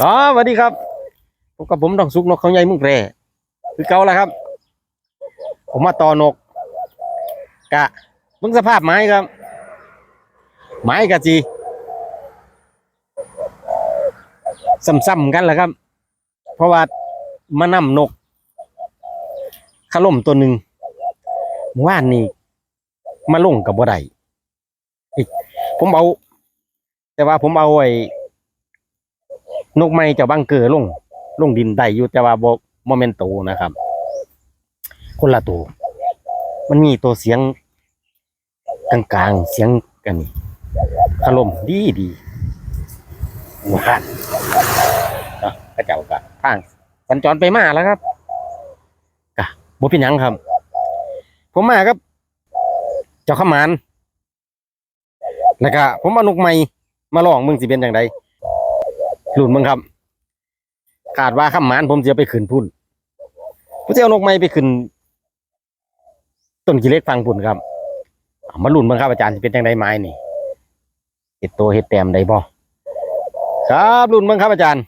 ครับสวัสดีครับพบกับผมดองซุกนกเขาใหญ่มุกแร่คือเก่าแล้วครับ ผมมาต่อนก กะเบิ่งสภาพไม้ครับ ไม้กะจีซ้ำๆกันแหละครับ เพราะว่ามานำนกขล่มตัวหนึ่งว่านนี่มาลงกับบ่ได้อีกผมเอา แต่ว่าผมเอาไอ้ นกไม้จ้าบังเกอลงลงดินได้อยู่แต่ว่าบ่บ่แม่นโตนะครับ คนละตัวมันมีตัวเสียงกลางๆเสียงกันนี่อารมณ์ดีดีหมู่บ้านนาะกระเจ้ากะทางสัญจรไปมาแล้วครับกะบ่เป็นยังครับ ผมมาครับ เจ้าขมานแล้วก็ผมเอานกไม้มาลองมึงสิเป็นจังได หลุนมึงครับขาดว่าข้ามหมานผมจะไปขึ้นพุ่นผมจะเอานกไม้ไปขึ้นต้นกิเลสฟังพุ่นครับมาหลุนมึงครับอาจารย์จะเป็นยังไดไม้นี่เห็ดโตเห็ดแต้มได้บ่ครับหลุนมึงครับอาจารย์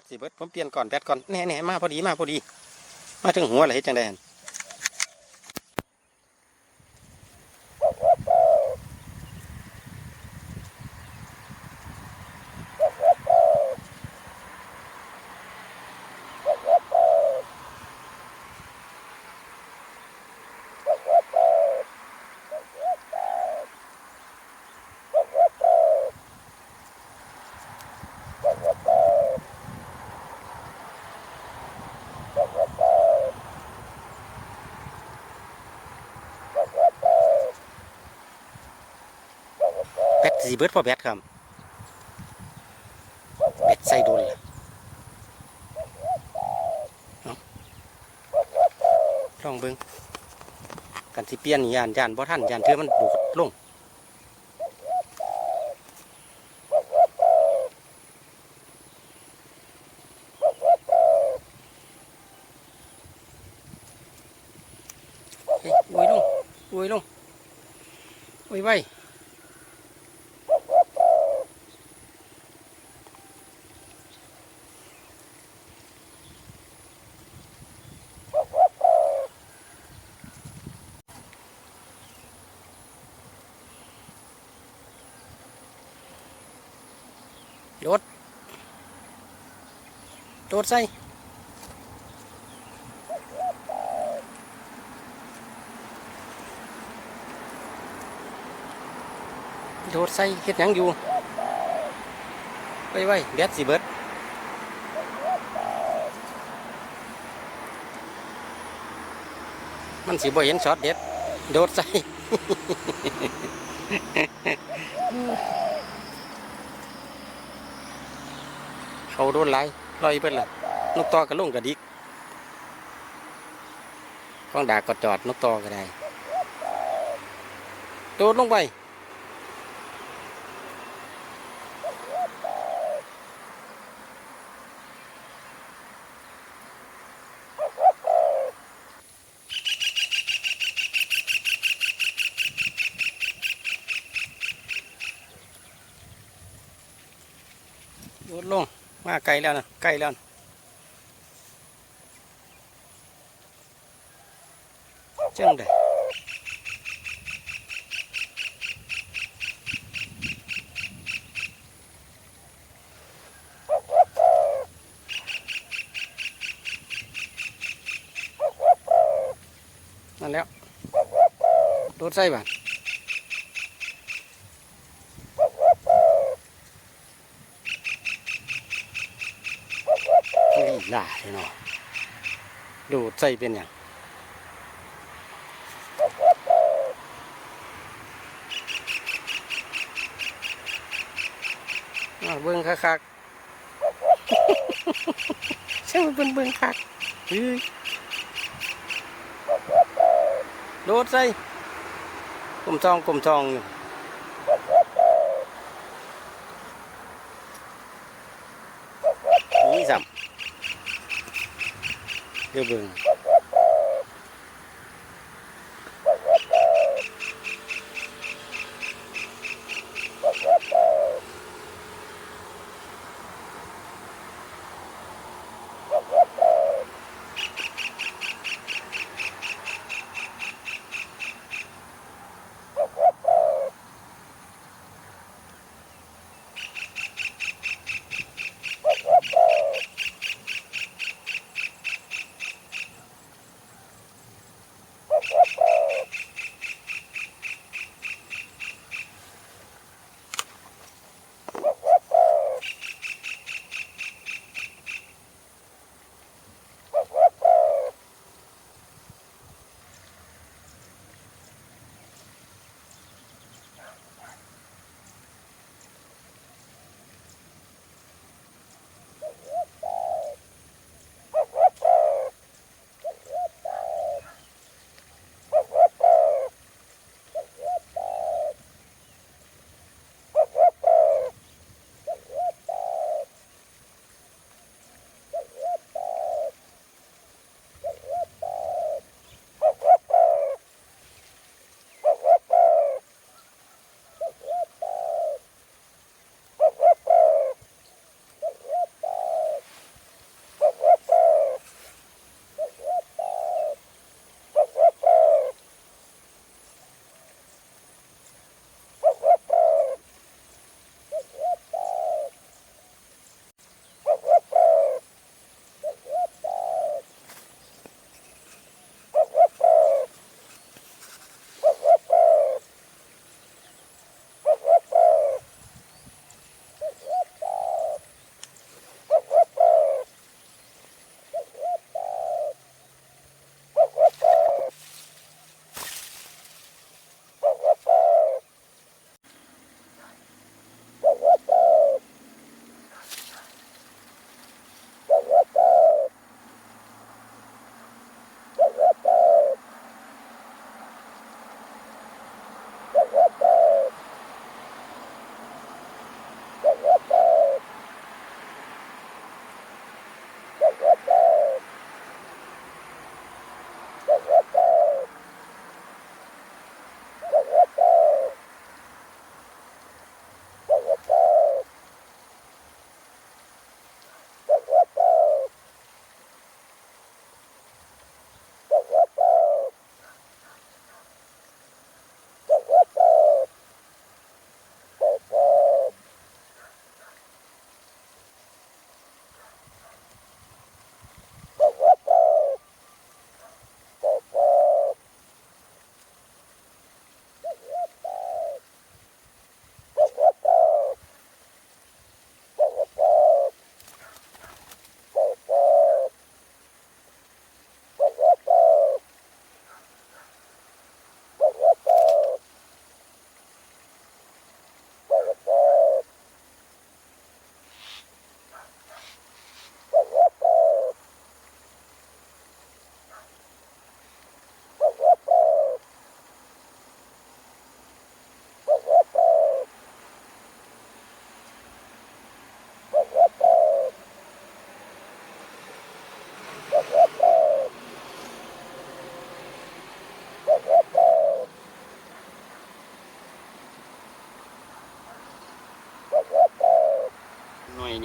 ตสิเบิดผมเปลี่ยนก่อนแบตก่อนแน่ๆมาพอดีมาพอดี มาถึงหัวอะไรจังได๋ สีเบิดพอแบตครับแบตใส่โดนล่ะเอาลองเบิ้งกันสิเปลี่ยนยานยานบ่ท่านยานเธอมันดูดลง เฮ้ยอวยลงอวยลงอวยไว้ โดดโดดใส่โดดใส่เฮ็ดหยังอยู่ไปไว้แบตสิเบิดมันสิบ่เห็นช็อตเด็ดโดดใส่ เขาโดนไล่ลอยเพิ่นละนกตอก็ลงกระดิกข้องดากก็จอดนกตอก็ได้โดดลงไป โดดลง มาไกลแล้วนะไกลแล้วนะจังได้นั่นแล้วโดดใส่บ้าน ลีลาเนาะโดดใส่เป็นอย่างเบิ้งคักๆช่างเบิ้งเบิ้งคักเฮ้ยโดดใส่กลมทองกลมทองอยู่นี่สัม เดี๋ยวเบิ้ง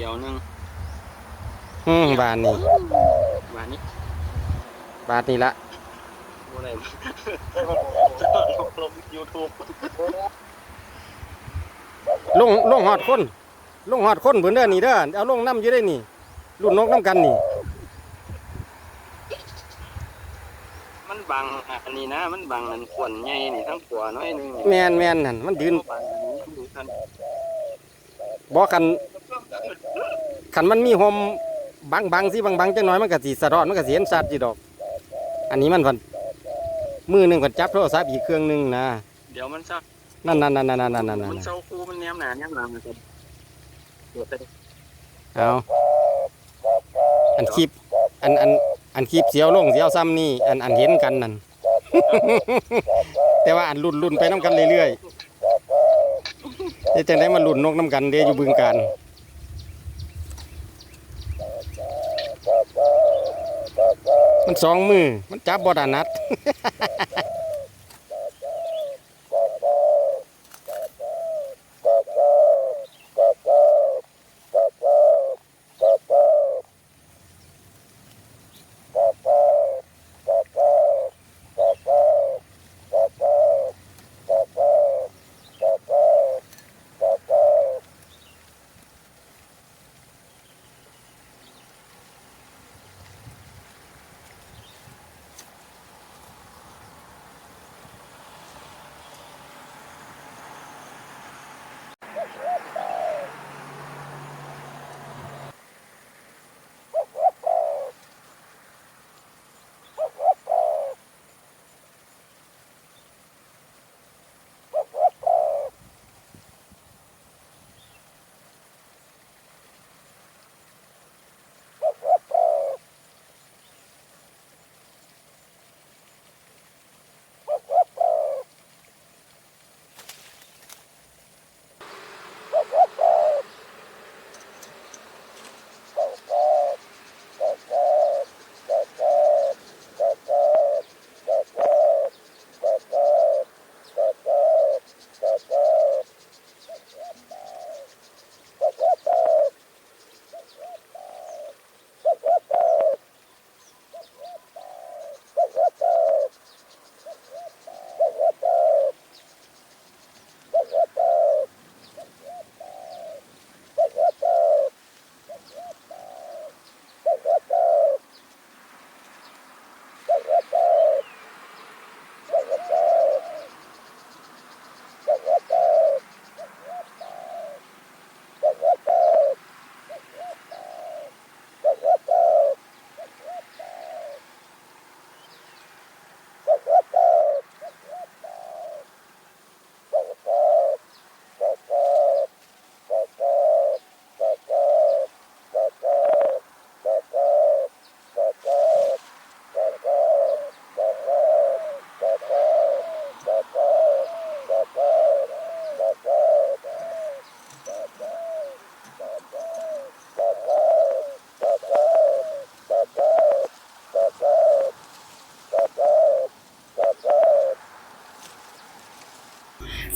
ดียวหนึงอืมบานนี่มานี่บาทนี่ละบ่ได้ลง YouTube ลงลงหอดคนลงหอดคนเบิ่นเด้อนี่เด้อเอาลงน้ำอยู่ได้นี่รุ่นนกน้ำกันนี่ มันบังอันนี้นะ มันบังอันขวนใหญ่นี่ทั้งขัวน้อยหนึงนี่แมนแมนนั่นมันยืนบังอัน นี้ดูท่านบ่คันคันมันมีหมบางบางสิบางบางจังน้อยมันก็สิสะท้อนมันก็สิเห็นชัดอยู่ดอก อันนี้มันพันมือหนึงพันจับโทรศัพท์อีกเครื่องหนึงนะเดี๋ยวมันเศร้านั่นนั่นนั่นนั่นนั่นนั่นนั่มันนเศร้าคูมันแนมหนาแนมหลังนะครับเดี๋ยวไปเอาอันคลิปอันอันอันคลิปเสียวลงเสียวซ้ำนี่อันอันเห็นกันนั่นแต่ว่าอันรุ่นรุ่นไปน้ำกันเรื่อยๆเดี๋ยวจังได้มารุ่นนกน้ำกันเดี๋ยวอยู่บึงการ มันสองมือ มันจับบ่ดานัด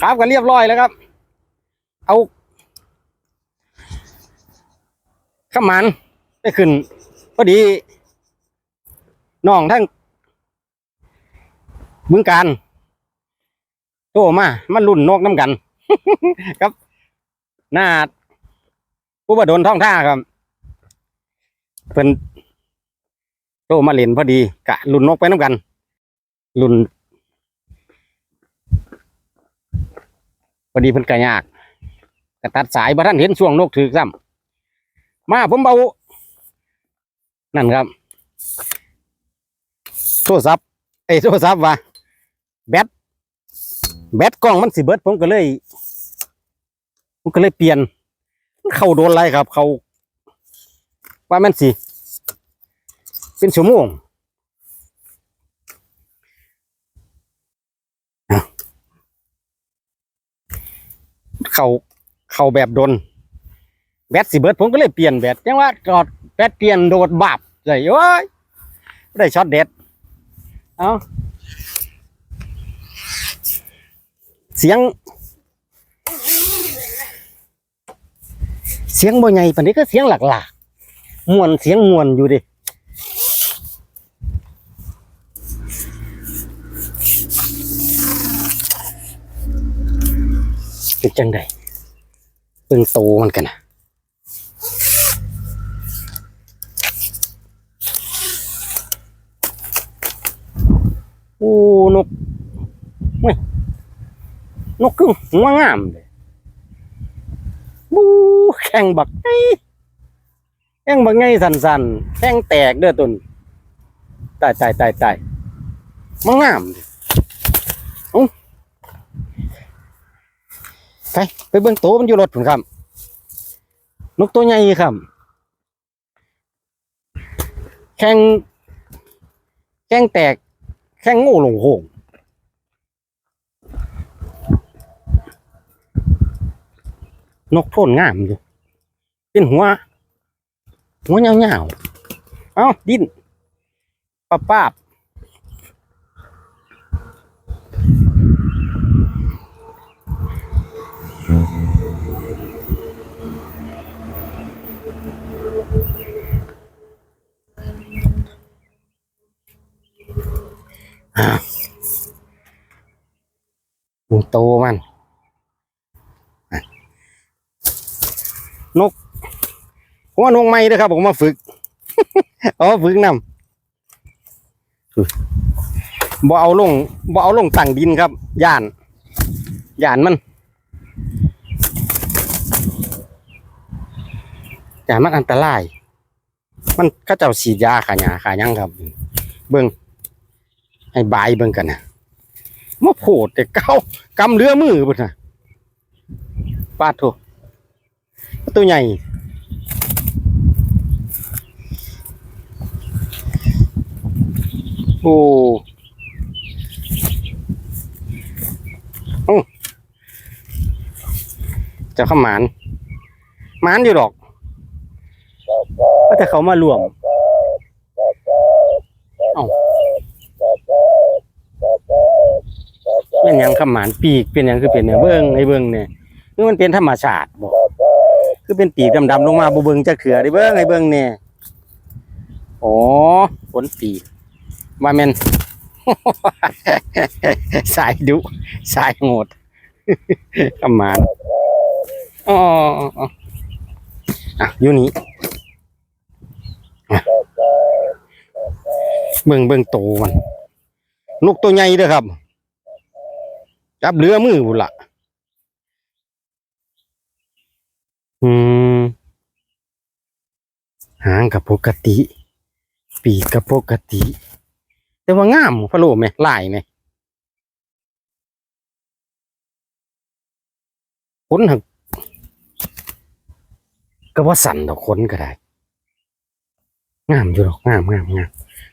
ครับกันเรียบร้อยแล้วครับ เอาข้ามันได้ขึ้นพอดีน้องทั้งบึงการโตมามันรุ่นนกน้ำกัน ครับหน้าผู้บดลท่องท่าครับเพิ่นโตมาเล่นพอดีกะรุ่นนกไปน้ำกันรุ่น พอดีเพิ่นกะยากกะตัดสายบ่ทันเห็นช่วงนกถือซ้ำมาผมเบานั่นครับ โทรศัพท์เอ้โทรศัพท์ว่าแบตแบตกล้องมันสิเบิดผมก็เลยผมก็เลยเปลี่ยนมันเข้าโดนไรครับ เขาว่ามันสิ เป็นชั่วโมง เขาเข่าแบบดน แบตสิเบิดผมก็เลยเปลี่ยนแบตยังว่าจอดแบตเปลี่ยนโดดบาบเลยโอ้ยได้ช็อตเด็ดเอาเสียง เสียงบ่ใหญ่ปานนี้ก็เสียงหลักๆมวนเสียงมวนอยู่ดิ เป็นจังไดเบิ่งโตมันกันนะโอ้นกเว้ยนกคือหัวงามเลยบูแข่งบักไงแข่งบักไงสันๆแข่งแตกเด้อตุนตายตายตายตายมันงามเอ้ ไปไปเบิ่งโตมันอยู่รถผมครับ นกตัวใหญ่ครับ แข่งแข่งแตก แข่งโง่หลงโหงนกโทนงามอยู่ เป็นหัว หัวเงาๆเอ้า ดิ้นป้าป้าบอ่ามึง โตมัน นกผมว่านกไม้ด้อครับ ผมมาฝึกเอามาฝึกนำบ่เอาลงบ่เอาลงตั้งดินครับ ย่าน ย่านมัน ย่ามันอันตราย มันเขาเจ้าฉีดยาขาหยาขายังครับ เบิ่งให้บายเบิ่งกันนะมาโผดแต่เก้ากำเรือมือพุ่นนะปาดโถตัวใหญ่โอ้เจะข้าหมานหมานอยู่ดอก ก็แต่เขามารวมเอ้าเป็นหยังข้าหมานปีกเป็นหยังคือเป็นเนี่ยเบิ้งไอ้เบิ้งเนี่ยนี่มันเป็นธรรมชาติบอกคือเป็นปีกดำๆลงมาบ่เบิ้งจะเขือได้เบิ้งไอ้เบิ้งเนี่ยอ๋อผลปีกว่าแม่นสายดุสายโหดกำมานอ๋ออ๋ออ๋ออะอยู่นี่อะ เบิ่งเบิ่งโตมันนกตัวใหญ่เด้อครับ จับเรือมือบุละอืมหางกับปกติ ปีกกับปกติ แต่ว่างามพะโลไหมลายไหมขนหักก็ว่าสั่นดอกขนก็ได้ งามอยู่ดอกงามงามงาม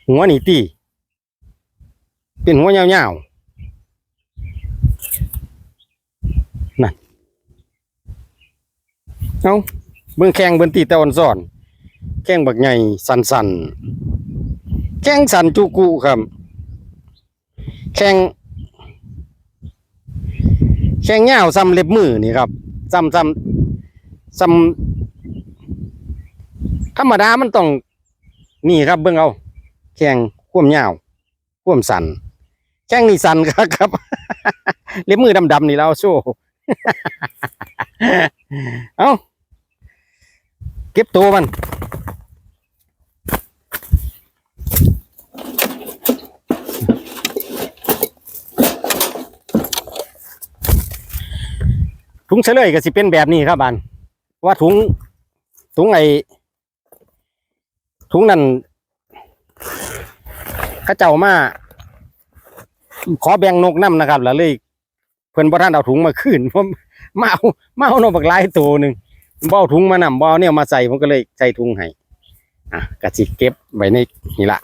หัวนี่ตีเป็นหัวยาวๆนั่นเอาเบิ่งแข้งเบิ่งตีตะอ่อนซ่อน แข้งบักใหญ่สันๆแข้งสันจุกุครับ แข้งแข้งยาวซ้ำเล็บมือนี่ครับซ้ำซ้ำซ้ำธรรมดามันต้อง นี่ครับเบิ่งเอา แข้งความยาวควมสันแข้งนี่สันครับครับเล็บมือดำๆนี่เราโชว์เอาเก็บตัวมันถุงเฉลยก็สิเป็นแบบนี้ครับบานว่าถุงถุงไอ ถุงนั่นข้าเจ้ามา ขอแบ่งนกน้ำนะครับ แล้วเลยเพิ่อนบ่ท่านเอาถุงมาคืนผมมาเอามาเอานกบักหลายตัวหนึ่งบ่เอาถุงมานำบ่เอาเนี่ยมาใส่ผมก็เลยใส่ถุงให้อะก็สิเก็บไว้ในนี่ละ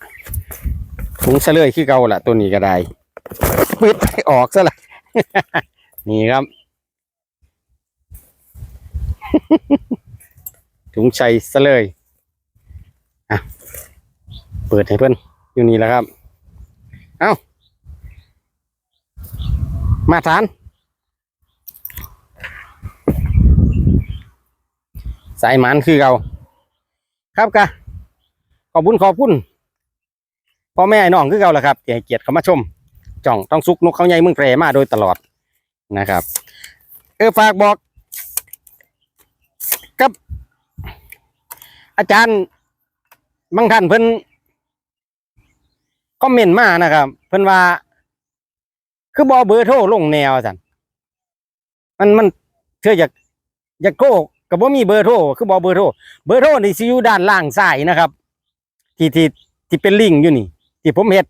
ถุงเฉลยคือเก่าละตัวนี้ก็ได้ปิดให้ออกซะละนี่ครับถุงชัยซะเลย อะเปิดให้เพื่อนอยู่นี่แล้วครับ เอ้า มาทาน สายหมันคือเราครับกะขอบคุณขอบคุณพ่อแม่ไอ้น้องคือเราแหละครับที่ให้เกียรติเข้ามาชม จ่องต้องซุกนกเขาใหญ่เมืองแปรมาโดยตลอดนะครับ เออฝากบอกกับ อาจารย์ บางท่านเพิ่นคอมเมนต์มานะครับ เพิ่นว่า คือบอเบอร์โทรลงแนวสันมันมันเธออยากอยากโทรกับว่ามีเบอร์โทรคือบอเบอร์โทรเบอร์โทรนี่สิอยู่ด้านล่างซ้ายนะครับ ที่ที่ที่เป็นลิงก์อยู่นี่ ที่ผมเฮ็ด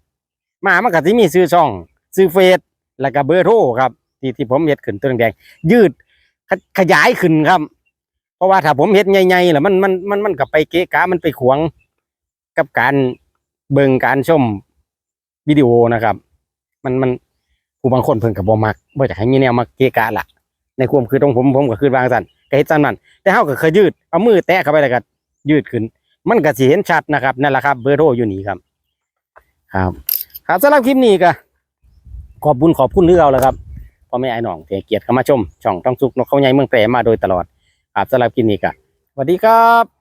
มามันก็สิมีซื้อช่อง ซื้อเฟซแล้วก็เบอร์โทรครับ ที่ที่ผมเฮ็ดขึ้นตัวแดงๆยืดขขยายขึ้นครับ เพราะว่าถ้าผมเฮ็ดใหญ่ๆแล้วมันมันมันมันก็ไปเกะกะมันไปขวาง กับการเบิ่งการชมวิดีโอนะครับ มันมันผู้บางคนเพิ่นก็บ่มักบ่อยากให้มีแนวมาเกะกะล่ะในความคือตรงผมผมก็คือวางสั่นก็เฮ็ดซั่นนั่นแต่เฮาก็เคยยืดเอามือแตะเข้าไปแล้วก็ยืดขึ้น มันก็สิเห็นชัดนะครับนั่นแหละครับ เบอร์โทรอยู่นี่ครับ ครับครับสำหรับคลิปนี้ก็ขอบคุณขอบคุณเรื่องแล้วครับพ่อแม่ไอ้น้องเที่ให้เกียรติเข้ามาชม ช่องต้องสุกนกเขาใหญ่เมืองแปรมาโดยตลอดครับสำหรับคลิปนี้ก็สวัสดีครับ